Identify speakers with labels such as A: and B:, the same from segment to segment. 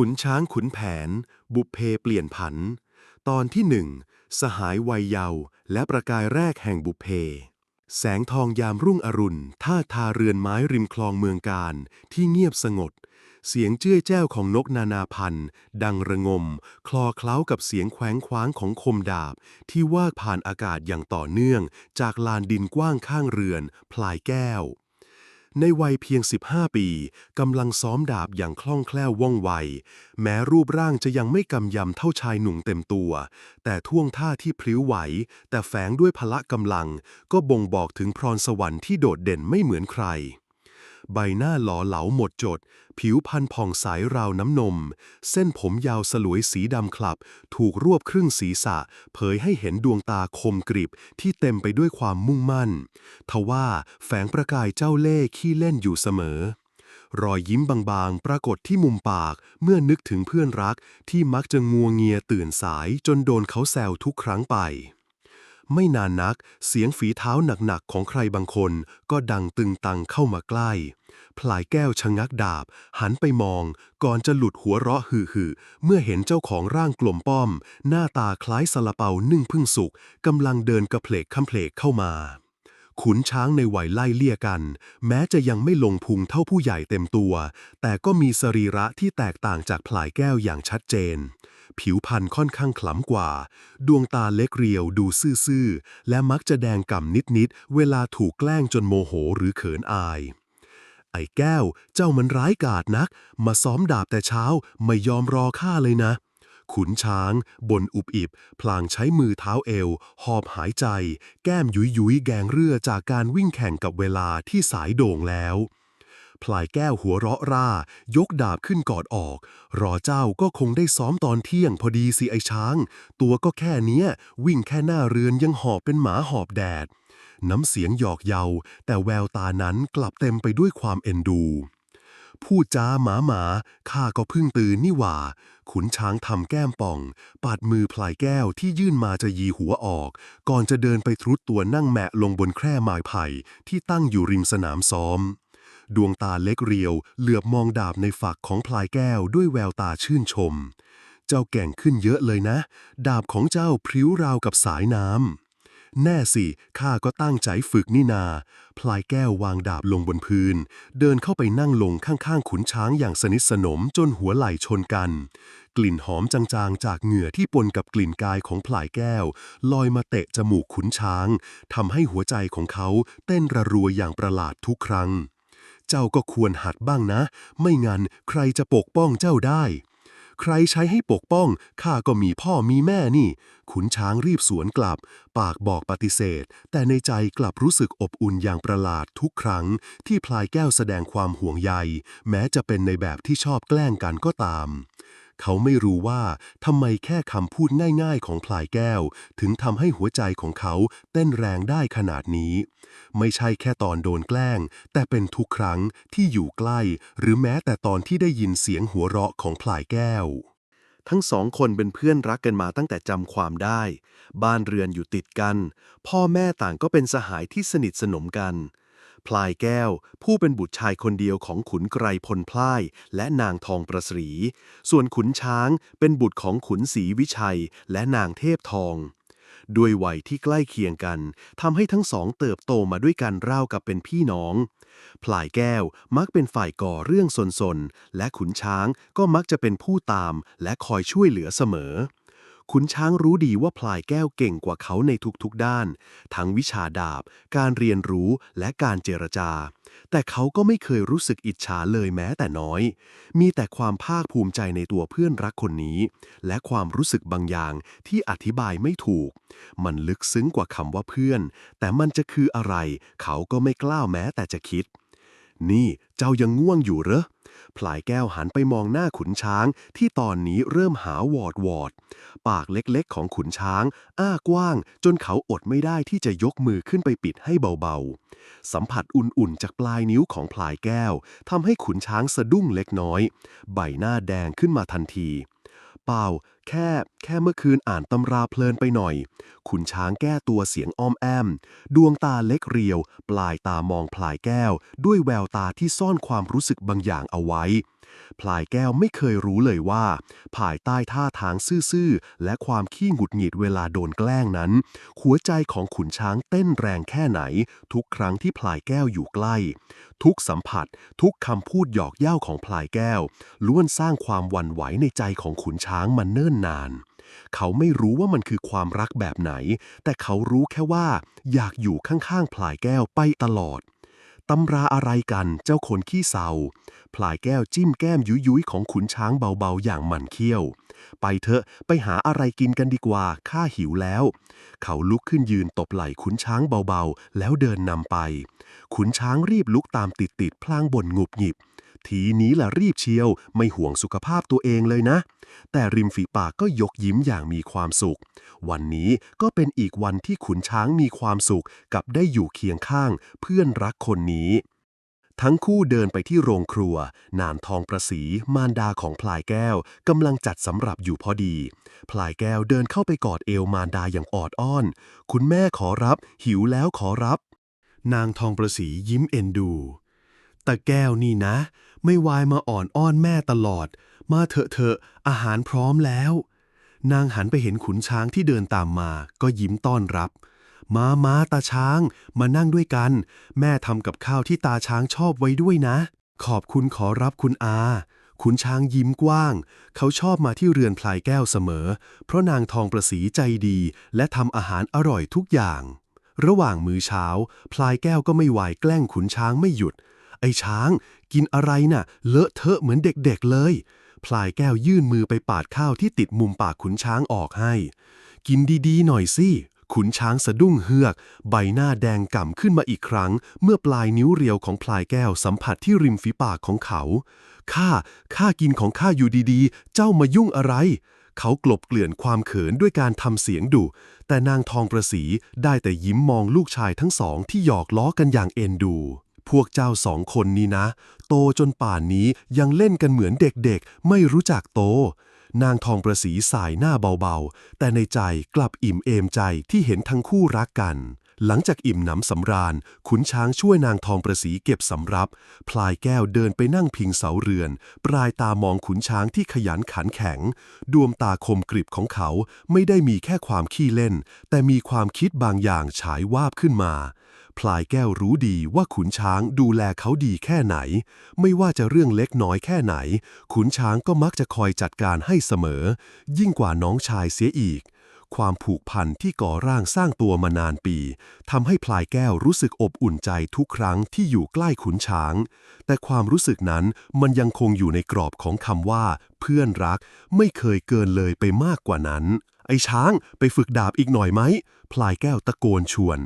A: ขุนช้างขุนแผน บุพเพเปลี่ยนผัน ตอนที่หนึ่งสหายวัยเยาว์และประกายแรกแห่งบุพเพ แสงทองยามรุ่งอรุณท่าทาเรือนไม้ริมคลองเมืองการที่เงียบสงบเสียงเจ้ยแจ้วของนกนานาพันธุ์ ดังระงม คลอเคล้ากับเสียงแขวงคว้างของคมดาบ ที่วาผ่านอากาศอย่างต่อเนื่อง จากลานดินกว้างข้างเรือน พลายแก้ว ในวัยเพียง 15 ปีกำลังซ้อมดาบอย่างคล่องแคล่วว่องไว แม้รูปร่างจะยังไม่กำยำเท่าชายหนุ่มเต็มตัว แต่ท่วงท่าที่พลิ้วไหว แต่แฝงด้วยพละกำลัง ก็บ่งบอกถึงพรสวรรค์ที่โดดเด่นไม่เหมือนใคร ใบหน้าหล่อเหลาหมดจด ผิวพรรณผ่องใสราวน้ำนม เส้นผมยาวสลวยสีดำคลับ ถูกรวบครึ่งศีรษะ เผยให้เห็นดวงตาคมกริบที่เต็มไปด้วยความมุ่งมั่น ทว่าแฝงประกายเจ้าเล่ห์ขี้เล่นอยู่เสมอรอยยิ้มบางๆ ปรากฏที่มุมปากเมื่อนึกถึงเพื่อนรักที่มักจะงัวเงียตื่นสายจนโดนเขาแซวทุกครั้งไป ไม่นานนัก เสียงฝีเท้าหนักๆของใครบางคน ก็ดังตึงตังเข้ามาใกล้ พลายแก้วชะงักดาบ หันไปมอง ก่อนจะหลุดหัวเราะหือๆเมื่อเห็นเจ้าของร่างกลมป้อม หน้าตาคล้ายสลาเปานึ่งพึ่งสุกกำลังเดินกระเพลกคำเพลกเข้ามา ขุนช้างในวัยไล่เลี่ยกัน แม้จะยังไม่ลงพุงเท่าผู้ใหญ่เต็มตัว แต่ก็มีสรีระที่แตกต่างจากพลายแก้วอย่างชัดเจน ผิวพรรณค่อนข้างขล้ำกว่า ดวงตาเล็กเรียวดูซื่อๆ และมักจะแดงก่ำนิดๆ เวลาถูกแกล้งจนโมโหหรือเขินอาย ไอ้แก้ว เจ้ามันร้ายกาจนัก มาซ้อมดาบแต่เช้าไม่ยอมรอข้าเลยนะ ขุนช้างบนอุบอิบ พลางใช้มือเท้าเอว หอบหายใจ แก้มยุยยุยแกงเรือจากการวิ่งแข่งกับเวลาที่สายโด่งแล้ว พลายแก้วหัวเราะร่า ยกดาบขึ้นกอดออก รอเจ้าก็คงได้ซ้อมตอนเที่ยงพอดีสิไอช้าง ตัวก็แค่เนี้ย วิ่งแค่หน้าเรือนยังหอบเป็นหมาหอบแดด น้ำเสียงหยอกเยา แต่แววตานั้นกลับเต็มไปด้วยความเอ็นดูพูดจาหมาหมาข้าก็เพิ่งตื่นนี่หว่า ขุนช้างทำแก้มป่อง ปาดมือพลายแก้วที่ยื่นมาจะยีหัวออก ก่อนจะเดินไปทรุดตัวนั่งแมะลงบนแคร่ไม้ไผ่ที่ตั้งอยู่ริมสนามซ้อม ดวงตาเล็กเรียว เหลือบมองดาบในฝักของพลายแก้วด้วยแววตาชื่นชม เจ้าแก่งขึ้นเยอะเลยนะ ดาบของเจ้าพริ้วราวกับสายน้ำ แน่สิ ข้าก็ตั้งใจฝึกนี่นา พลายแก้ววางดาบลงบนพื้น เดินเข้าไปนั่งลงข้างๆ ขุนช้างอย่างสนิทสนมจนหัวไหล่ชนกัน กลิ่นหอมจางๆ จากเหงื่อที่ปนกับกลิ่นกายของพลายแก้ว ลอยมาเตะจมูกขุนช้างทำให้หัวใจของเขาเต้นระรัวอย่างประหลาดทุกครั้ง เจ้าก็ควรหัดบ้างนะ ไม่งั้นใครจะปกป้องเจ้าได้ ใครใช้ให้ปกป้องข้าก็มีพ่อมีแม่นี่ ขุนช้างรีบสวนกลับ ปากบอกปฏิเสธ แต่ในใจกลับรู้สึกอบอุ่นอย่างประหลาดทุกครั้ง ที่พลายแก้วแสดงความห่วงใย แม้จะเป็นในแบบที่ชอบแกล้งกันก็ตาม เขาไม่รู้ว่าทำไมแค่คำพูดง่ายๆของพลายแก้ว ถึงทำให้หัวใจของเขาเต้นแรงได้ขนาดนี้ ไม่ใช่แค่ตอนโดนแกล้ง แต่เป็นทุกครั้งที่อยู่ใกล้ หรือแม้แต่ตอนที่ได้ยินเสียงหัวเราะของพลายแก้ว ทั้งสองคนเป็นเพื่อนรักกันมาตั้งแต่จำความได้ บ้านเรือนอยู่ติดกัน พ่อแม่ต่างก็เป็นสหายที่สนิทสนมกัน พลายแก้ว ผู้เป็นบุตรชายคนเดียวของขุนไกรพลพลายและนางทองประสรี ส่วนขุนช้างเป็นบุตรของขุนศรีวิชัยและนางเทพทอง ด้วยวัยที่ใกล้เคียงกันทำให้ทั้งสองเติบโตมาด้วยกันราวกับเป็นพี่น้อง พลายแก้วมักเป็นฝ่ายก่อเรื่องสนๆ และขุนช้างก็มักจะเป็นผู้ตามและคอยช่วยเหลือเสมอ ขุนช้างรู้ดีว่าพลายแก้วเก่งกว่าเขาในทุกๆด้าน ทั้งวิชาดาบ การเรียนรู้และการเจรจา แต่เขาก็ไม่เคยรู้สึกอิจฉาเลยแม้แต่น้อย มีแต่ความภาคภูมิใจในตัวเพื่อนรักคนนี้ และความรู้สึกบางอย่างที่อธิบายไม่ถูก มันลึกซึ้งกว่าคำว่าเพื่อน แต่มันจะคืออะไร เขาก็ไม่กล้าแม้แต่จะคิด นี่เจ้ายังง่วงอยู่เหรอพลายแก้วหันไปมองหน้าขุนช้างที่ตอนนี้เริ่มหาวอดวอด ปากเล็กๆของขุนช้าง อ้ากว้าง จนเขาอดไม่ได้ที่จะยกมือขึ้นไปปิดให้เบาๆ สัมผัสอุ่นๆจากปลายนิ้วของพลายแก้วทำให้ขุนช้างสะดุ้งเล็กน้อย ใบหน้าแดงขึ้นมาทันที เปล่า แค่ แค่เมื่อคืนอ่านตำราเพลินไปหน่อย ขุนช้างแก้ตัวเสียงอ้อมแอม ดวงตาเล็กเรียว ปลายตามองพลายแก้ว ด้วยแววตาที่ซ่อนความรู้สึกบางอย่างเอาไว้ พลายแก้วไม่เคยรู้เลยว่า ภายใต้ท่าทางซื่อๆ และความขี้หงุดหงิดเวลาโดนแกล้งนั้น หัวใจของขุนช้างเต้นแรงแค่ไหน ทุกครั้งที่พลายแก้วอยู่ใกล้ ทุกสัมผัส ทุกคำพูดหยอกเย้าของพลายแก้ว ล้วนสร้างความวันไหวในใจของขุนช้างมาเนิ่นนานเขาไม่รู้ว่ามันคือความรักแบบไหน แต่เขารู้แค่ว่า อยากอยู่ข้างๆพลายแก้วไปตลอด ตำราอะไรกันเจ้าคนขี้เศร้าพลายแก้วจิ้มแก้มยุยยุยของขุนช้างเบาๆ อย่างหมันเคี้ยว ไปเถอะไปหาอะไรกินกันดีกว่า ข้าหิวแล้ว เขาลุกขึ้นยืนตบไหล่ขุนช้างเบาๆ แล้วเดินนำไป ขุนช้างรีบลุกตามติดๆ พลางบ่นงุบหงิบ ทีนี้ล่ะรีบเชียว ไม่ห่วงสุขภาพตัวเองเลยนะ แต่ริมฝีปากก็ยกยิ้มอย่างมีความสุข วันนี้ก็เป็นอีกวันที่ขุนช้างมีความสุขกับได้อยู่เคียงข้าง เพื่อนรักคนนี้ทั้งคู่เดินไปที่โรงครัว นานทองประสี มารดาของพลายแก้วกำลังจัดสำหรับอยู่พอดี พลายแก้วเดินเข้าไปกอดเอวมารดาอย่างออดอ้อน คุณแม่ขอรับ หิวแล้วขอรับ นางทองประสียิ้มเอ็นดู ตาแก้วนี่นะ ไม่วายมาอ่อนอ้อนแม่ตลอด มาเถอะเถอะอาหารพร้อมแล้ว นางหันไปเห็นขุนช้างที่เดินตามมา ก็ยิ้มต้อนรับ มามาตาช้าง มานั่งด้วยกัน แม่ทำกับข้าวที่ตาช้างชอบไว้ด้วยนะ ขอบคุณขอรับคุณอาขุนช้างยิ้มกว้าง เขาชอบมาที่เรือนพลายแก้วเสมอ เพราะนางทองประสีใจดี และทำอาหารอร่อยทุกอย่าง ระหว่างมื้อเช้า พลายแก้วก็ไม่ไหวแกล้งขุนช้างไม่หยุด ไอ้ช้างกินอะไรน่ะ เลอะเทอะเหมือนเด็กๆเลย พลายแก้วยื่นมือไปปาดข้าวที่ติดมุมปากขุนช้างออกให้ กินดีๆ หน่อยสิขุนช้างสะดุ้งเฮือก ใบหน้าแดงก่ำขึ้นมาอีกครั้ง เมื่อปลายนิ้วเรียวของพลายแก้วสัมผัสที่ริมฝีปากของเขา ข้า ข้ากินของข้าอยู่ดีๆ เจ้ามายุ่งอะไร เขากลบเกลื่อนความเขินด้วยการทำเสียงดุ แต่นางทองประสีได้แต่ยิ้มมองลูกชายทั้งสองที่หยอกล้อกันอย่างเอ็นดู พวกเจ้าสองคนนี้นะ โตจนป่านนี้ยังเล่นกันเหมือนเด็กๆ ไม่รู้จักโต นางทองประสีสายหน้าเบาๆ แต่ในใจกลับอิ่มเอมใจที่เห็นทั้งคู่รักกัน หลังจากอิ่มหนำสำราญ ขุนช้างช่วยนางทองประสีเก็บสำรับ พลายแก้วเดินไปนั่งพิงเสาเรือน ปลายตามองขุนช้างที่ขยันขันแข็ง ดวงตาคมกริบของเขาไม่ได้มีแค่ความขี้เล่น แต่มีความคิดบางอย่างฉายวาบขึ้นมา พลายแก้วรู้ดีว่าขุนช้างดูแลเขาดีแค่ไหน ไม่ว่าจะเรื่องเล็กน้อยแค่ไหน ขุนช้างก็มักจะคอยจัดการให้เสมอ ยิ่งกว่าน้องชายเสียอีก ความผูกพันที่ก่อร่างสร้างตัวมานานปีทำให้พลายแก้วรู้สึกอบอุ่นใจทุกครั้งที่อยู่ใกล้ขุนช้าง แต่ความรู้สึกนั้นมันยังคงอยู่ในกรอบของคำว่า เพื่อนรักไม่เคยเกินเลยไปมากกว่านั้น ไอ้ช้างไปฝึกดาบอีกหน่อยไหมพลายแก้วตะโกนชวน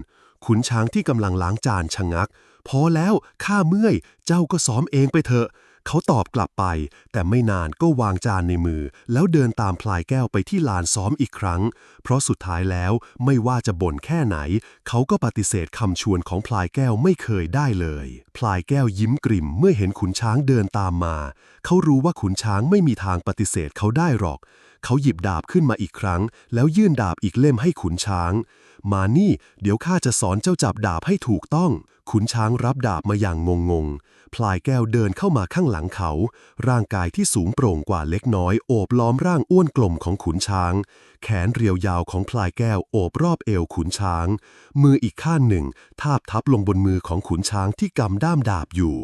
A: ขุนช้างที่กำลังล้างจานชะงัก พอแล้วข้าเมื่อย เจ้าก็ซ้อมเองไปเถอะ เขาตอบกลับไป แต่ไม่นานก็วางจานในมือ แล้วเดินตามพลายแก้วไปที่ลานซ้อมอีกครั้ง เพราะสุดท้ายแล้วไม่ว่าจะบ่นแค่ไหน เขาก็ปฏิเสธคำชวนของพลายแก้วไม่เคยได้เลย พลายแก้วยิ้มกริ่มเมื่อเห็นขุนช้างเดินตามมา เขารู้ว่าขุนช้างไม่มีทางปฏิเสธเขาได้หรอก เขาหยิบดาบขึ้นมาอีกครั้ง แล้วยื่นดาบอีกเล่มให้ขุนช้าง มานี่ เดี๋ยวข้าจะสอนเจ้าจับดาบให้ถูกต้อง ขุนช้างรับดาบมาอย่างงงงๆพลายแก้วเดินเข้ามาข้างหลังเขา ร่างกายที่สูงโปร่งกว่าเล็กน้อยโอบล้อมร่างอ้วนกลมของขุนช้าง แขนเรียวยาวของพลายแก้วโอบรอบเอวขุนช้าง มืออีกข้างหนึ่ง ทาบทับลงบนมือของขุนช้างที่กำด้ามดาบอยู่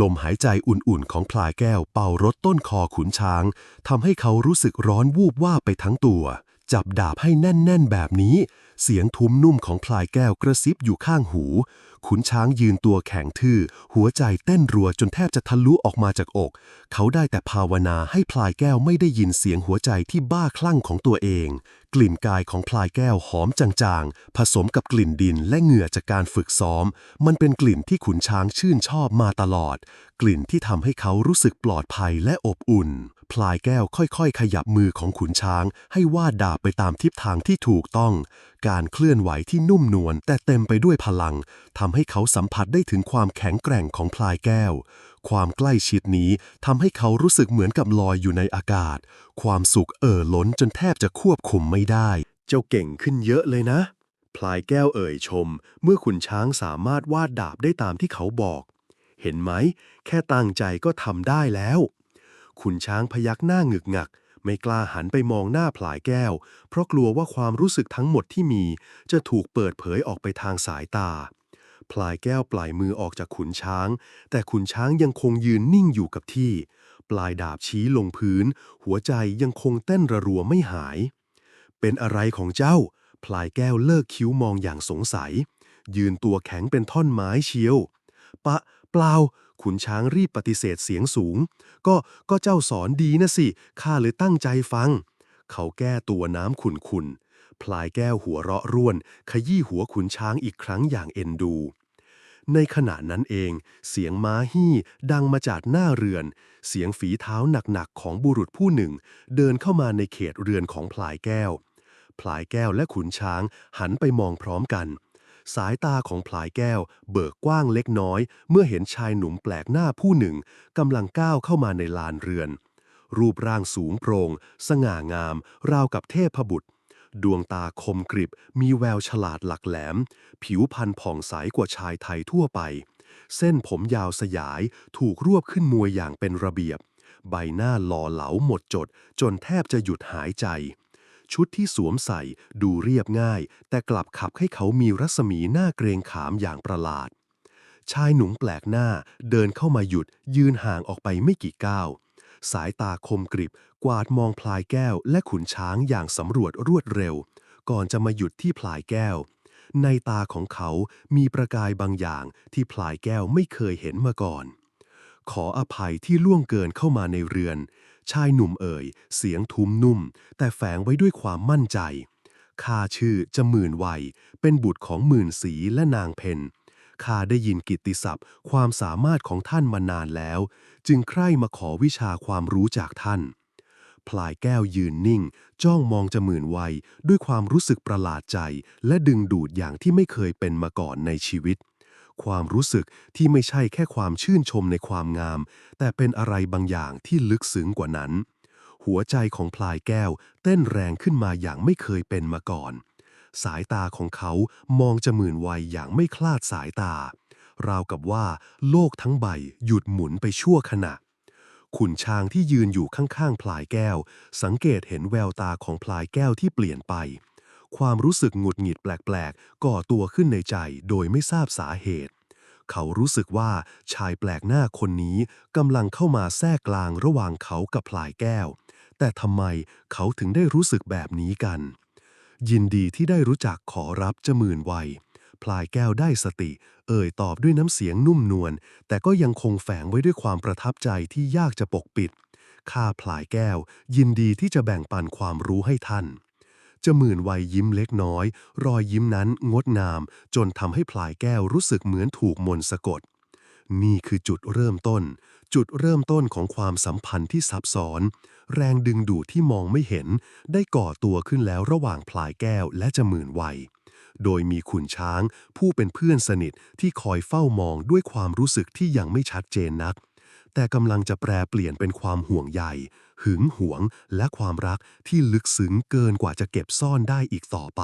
A: ลมหายใจอุ่นๆของพลายแก้วเป่ารถต้นคอขุนช้างทำให้เขารู้สึกร้อนวูบว่าไปทั้งตัว จับดาบให้แน่น ๆ แบบนี้ เสียงทุ้มนุ่มของพลายแก้วกระซิบอยู่ข้างหู ขุนช้างยืนตัวแข็งทื่อ หัวใจเต้นรัวจนแทบจะทะลุออกมาจากอก เขาได้แต่ภาวนาให้พลายแก้วไม่ได้ยินเสียงหัวใจที่บ้าคลั่งของตัวเอง กลิ่นกายของพลายแก้วหอมจางๆ ผสมกับกลิ่นดินและเหงื่อจากการฝึกซ้อม มันเป็นกลิ่นที่ขุนช้างชื่นชอบมาตลอด กลิ่นที่ทำให้เขารู้สึกปลอดภัยและอบอุ่น พลายแก้วค่อยๆ ขยับมือของขุนช้าง ให้วาดดาบไปตามทิศทางที่ถูกต้อง การเคลื่อนไหวที่นุ่มนวลแต่เต็มไปด้วยพลังทำให้เขาสัมผัสได้ถึงความแข็งแกร่งของพลายแก้ว ความใกล้ชิดนี้ทำให้เขารู้สึกเหมือนกับลอยอยู่ในอากาศ ความสุขเอ่อล้นจนแทบจะควบคุมไม่ได้ เจ้าเก่งขึ้นเยอะเลยนะ พลายแก้วเอ่ยชม เมื่อขุนช้างสามารถวาดดาบได้ตามที่เขาบอก เห็นไหม แค่ตั้งใจก็ทำได้แล้ว ขุนช้างพยักหน้าหงึกงัก ไม่กล้าหันไปมองหน้าพลายแก้ว เพราะกลัวว่าความรู้สึกทั้งหมดที่มี จะถูกเปิดเผยออกไปทางสายตาพลายแก้วปล่อยมือออกจากขุนช้าง แต่ขุนช้างยังคงยืนนิ่งอยู่กับที่ ปลายดาบชี้ลงพื้น หัวใจยังคงเต้นระรัวไม่หาย เป็นอะไรของเจ้า พลายแก้วเลิกคิ้วมองอย่างสงสัย ยืนตัวแข็งเป็นท่อนไม้เชียว ปะ เปล่า ขุนช้างรีบปฏิเสธเสียงสูง ก็ก็เจ้าสอนดีนะสิ ข้าเลยตั้งใจฟัง เขาแก้ตัวน้ำขุนขุนๆพลายแก้วหัวเราะร่วน ขยี้หัวขุนช้างอีกครั้งอย่างเอ็นดู ในขณะนั้นเอง เสียงม้าฮี่ดังมาจากหน้าเรือน เสียงฝีเท้าหนักๆของบุรุษผู้หนึ่ง เดินเข้ามาในเขตเรือนของพลายแก้ว พลายแก้วและขุนช้างหันไปมองพร้อมกัน สายตาของพลายแก้ว เบิกกว้างเล็กน้อย เมื่อเห็นชายหนุ่มแปลกหน้าผู้หนึ่งกำลังก้าวเข้ามาในลานเรือน รูปร่างสูงโปร่งสง่างาม ราวกับเทพบุตร ดวงตาคมกริบ มีแววฉลาดหลักแหลม ผิวพรรณผ่องใสกว่าชายไทยทั่วไป เส้นผมยาวสยายถูกรวบขึ้นมวยอย่างเป็นระเบียบ ใบหน้าหล่อเหลาหมดจด จนแทบจะหยุดหายใจ ชุดที่สวมใส่ดูเรียบง่าย แต่กลับขับให้เขามีรัศมีหน้าเกรงขามอย่างประหลาด ชายหนุ่มแปลกหน้าเดินเข้ามาหยุด ยืนห่างออกไปไม่กี่ก้าว สายตาคมกริบ กวาดมองพลายแก้วและขุนช้างอย่างสำรวจรวดเร็ว ก่อนจะมาหยุดที่พลายแก้ว ในตาของเขามีประกายบางอย่างที่พลายแก้วไม่เคยเห็นมาก่อน ขออภัยที่ล่วงเกินเข้ามาในเรือน ชายหนุ่มเอ่ย เสียงทุ้มนุ่ม แต่แฝงไว้ด้วยความมั่นใจข้าชื่อจะหมื่นวัย เป็นบุตรของหมื่นสีและนางเพนข้าได้ยินกิตติศัพท์ ความสามารถของท่านมานานแล้ว จึงใคร่มาขอวิชาความรู้จากท่าน พลายแก้วยืนนิ่ง จ้องมองจะหมื่นวัย ด้วยความรู้สึกประหลาดใจ และดึงดูดอย่างที่ไม่เคยเป็นมาก่อนในชีวิต ความรู้สึกที่ไม่ใช่แค่ความชื่นชมในความงาม แต่เป็นอะไรบางอย่างที่ลึกซึ้งกว่านั้น หัวใจของพลายแก้วเต้นแรงขึ้นมาอย่างไม่เคยเป็นมาก่อน สายตาของเขามองจะหมื่นวัยอย่างไม่คลาดสายตา ราวกับว่าโลกทั้งใบหยุดหมุนไปชั่วขณะขุนช้างที่ยืนอยู่ข้างๆพลายแก้ว สังเกตเห็นแววตาของพลายแก้วที่เปลี่ยนไป ความรู้สึกหงุดหงิดแปลกๆ ก่อตัวขึ้นในใจโดยไม่ทราบสาเหตุ เขารู้สึกว่าชายแปลกหน้าคนนี้กำลังเข้ามาแทรกกลางระหว่างเขากับพลายแก้ว แต่ทำไมเขาถึงได้รู้สึกแบบนี้กัน ยินดีที่ได้รู้จักขอรับจะหมื่นวัยพลายแก้วได้สติ เอ่ยตอบด้วยน้ำเสียงนุ่มนวลแต่ก็ยังคงแฝงไว้ด้วยความประทับใจที่ยากจะปกปิดข้าพลายแก้ว ยินดีที่จะแบ่งปันความรู้ให้ท่าน จะหมื่นวัยยิ้มเล็กน้อย รอยยิ้มนั้นงดงาม จนทำให้พลายแก้วรู้สึกเหมือนถูกมนต์สะกด นี่คือจุดเริ่มต้น จุดเริ่มต้นของความสัมพันธ์ที่ซับซ้อน แรงดึงดูดที่มองไม่เห็น ได้ก่อตัวขึ้นแล้วระหว่างพลายแก้วและจะหมื่นวัยโดยมีขุนช้าง ผู้เป็นเพื่อนสนิทที่คอยเฝ้ามองด้วยความรู้สึกที่ยังไม่ชัดเจนนัก แต่กำลังจะแปรเปลี่ยนเป็นความห่วงใย หึงหวงและความรักที่ลึกซึ้งเกินกว่าจะเก็บซ่อนได้อีกต่อไป